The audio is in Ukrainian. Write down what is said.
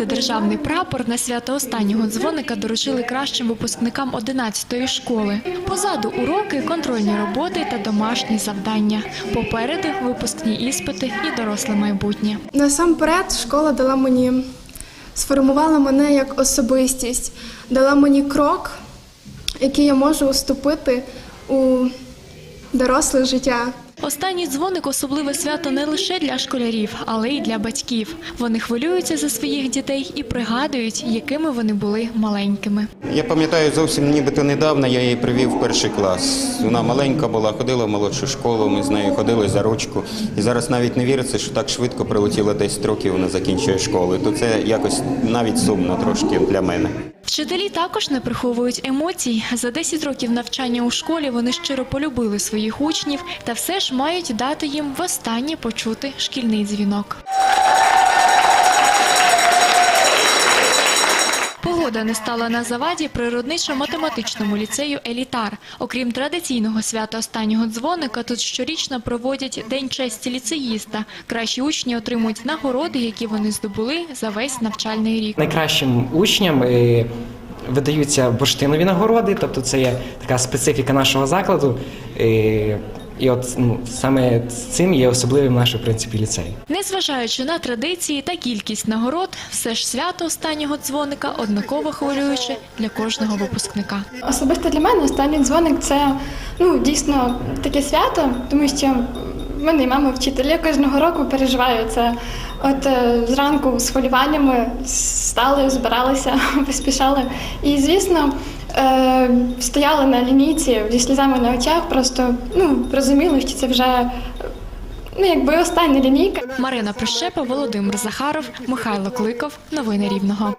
нести державний прапор на свято останнього дзвоника доручили кращим випускникам 11-ї школи. Позаду уроки, контрольні роботи та домашні завдання. Попереду випускні іспити і доросле майбутнє. Насамперед, школа дала мені, сформувала мене як особистість, дала мені крок, який я можу уступити у доросле життя. Останній дзвоник особливе свято не лише для школярів, але й для батьків. Вони хвилюються за своїх дітей і пригадують, якими вони були маленькими. Я пам'ятаю зовсім нібито недавно я її привів в перший клас. Вона маленька була, ходила в молодшу школу, ми з нею ходили за ручку. І зараз навіть не віриться, що так швидко прилетіло 10 років, вона закінчує школу. То це якось навіть сумно трошки для мене. Вчителі також не приховують емоцій. За 10 років навчання у школі вони щиро полюбили своїх учнів та все ж мають дати їм востаннє почути шкільний дзвінок. Погода не стала на заваді природничо-математичному ліцею Елітар. Окрім традиційного свята останнього дзвоника, тут щорічно проводять День честі ліцеїста. Кращі учні отримують нагороди, які вони здобули за весь навчальний рік. Найкращим учням е, видаються бурштинові нагороди, тобто це є така специфіка нашого закладу. І от ну, саме з цим є особливим наш в принципі ліцей. Незважаючи на традиції та кількість нагород, все ж свято останнього дзвоника однаково хвилююче для кожного випускника. Особисто для мене останній дзвоник це ну дійсно таке свято, тому що в мене і мама вчитель. Я кожного року переживаю це. От е, зранку з хвилюваннями стали, збиралися, поспішали. І звісно, е, стояли на лінійці зі сльозами на очах, просто ну розуміли, що це вже ну якби остання лінійка. Марина Прищепа, Володимир Захаров, Михайло Кликов. Новини Рівного.